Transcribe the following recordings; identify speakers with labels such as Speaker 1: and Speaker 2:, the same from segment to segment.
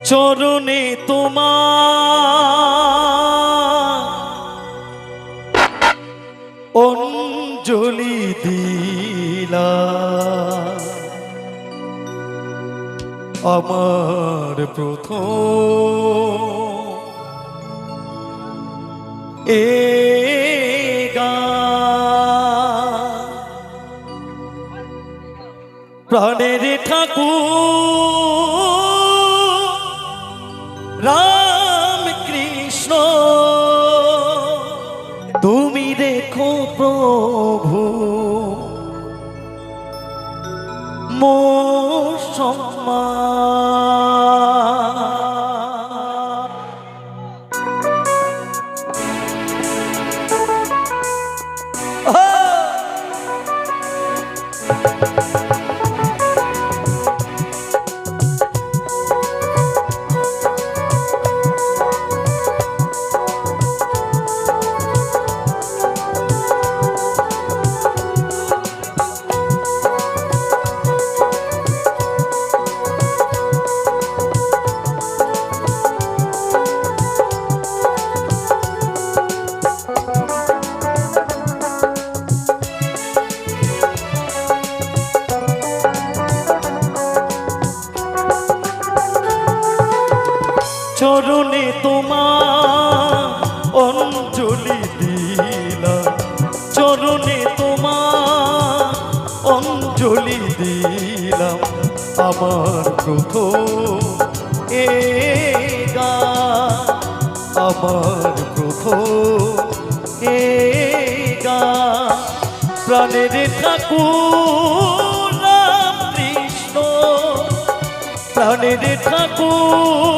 Speaker 1: চরণে তোমার অঞ্জলি দিলা আমার প্রথম এ প্রাণের ঠাকুর রাম কৃষ্ণ তুমি দেখো প্রভু। মোর সম্মান। চরণে তোমার অঞ্জলি দিলাম। চরণে তোমার অঞ্জলি দিলাম। আমার প্রথম এ গান, আমার প্রথম এ গান। প্রাণের ঠাকুর কৃষ্ণ, প্রাণের ঠাকুর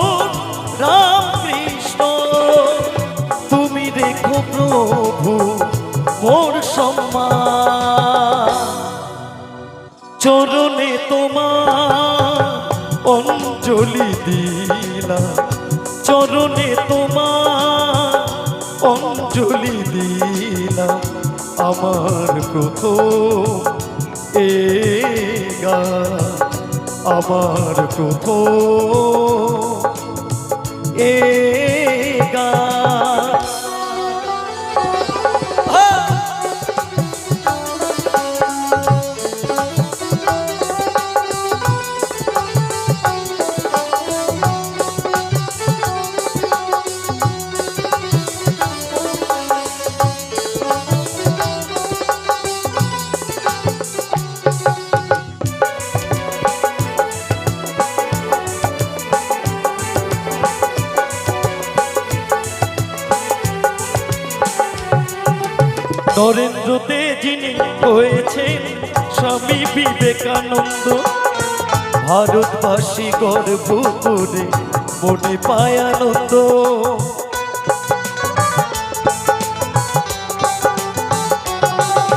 Speaker 1: চরণে তোমার অঞ্জলি দিলা চরণে তোমার অঞ্জলি দিলাম। আমার প্রথম এ গান, আমার প্রথম এ গান। নরেন্দ্রতে যিনি হয়েছেন স্বামী বিবেকানন্দ। ভারতবাসী গর্ব করে মনে পায়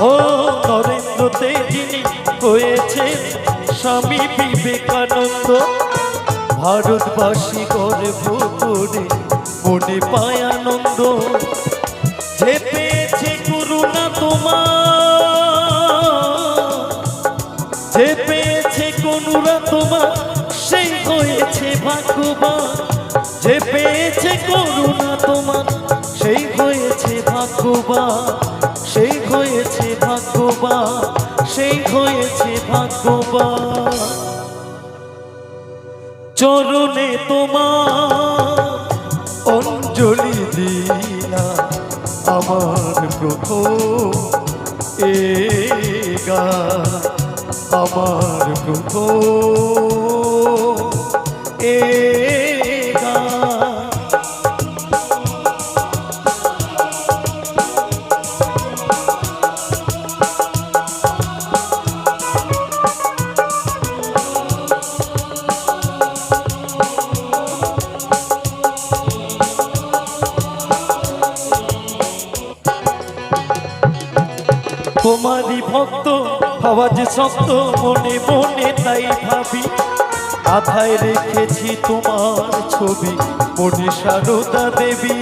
Speaker 1: ও নরেন্দ্রতে যিনি হয়েছেন স্বামী বিবেকানন্দ। ভারতবাসী গর্ব করে মনে পায় আনন্দ যে যে পেয়েছে করুণা তোমার, সেই হয়েছে ভাগ্যবান। যে পেয়েছে করুণা তোমার, সেই হয়েছে ভাগ্যবান। সেই হয়েছে ভাগ্যবান, সেই হয়েছে ভাগ্যবান। চরণে তোমার অঞ্জলি দিলা আমার প্রথম এ গান। আমার প্রথম এ গান। তোমারই ভক্ত যে শক্ত মনে মনে তাই ভাবি। আধায় রেখেছি তোমার ছবি, মনে সারদা দেবী।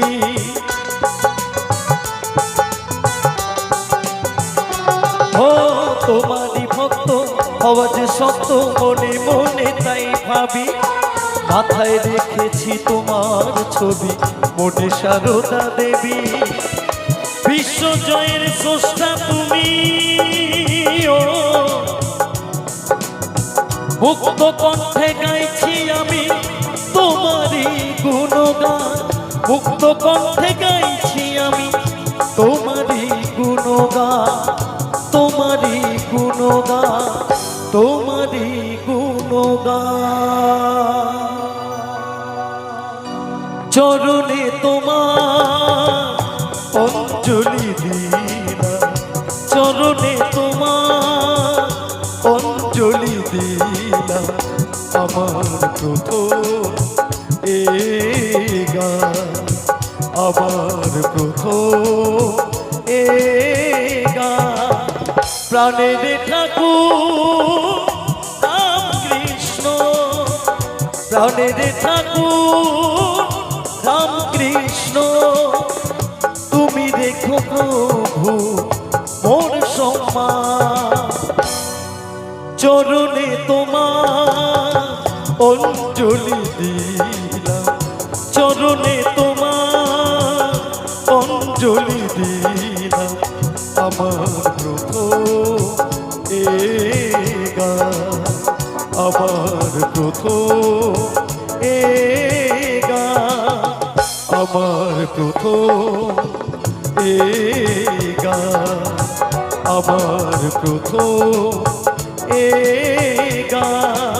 Speaker 1: ও, তোমারই ভক্ত যে শক্ত মনে মনে তাই ভাবি। মাথায় রেখেছি তোমার ছবি মোটে সারদা দেবী। বিশ্বজয়ের স্রষ্টা তুমি। মুক্ত কণ্ঠে গাইছি আমি তোমারই গুণগান। মুক্ত কণ্ঠে গাইছি আমি তোমারই গুণগান। তোমারই গুণগান তোমারই গুণগান। চরণে তোমার অঞ্জলি দিলা চরণে দিলা আমার প্রথম এ গান। আমার এ গান। প্রাণের ঠাকুর, রাম কৃষ্ণ। প্রাণের ঠাকুর, রাম কৃষ্ণ। তুমি দেখো প্রভু মোর সম্মান। চরণে তোমার অঞ্জলি দিলাম। চরণে তোমার অঞ্জলি দিলাম। আমার প্রথম এ গান। আমার প্রথম এ গান। আমার প্রথম এ গান। আমার প্রথম এ আমার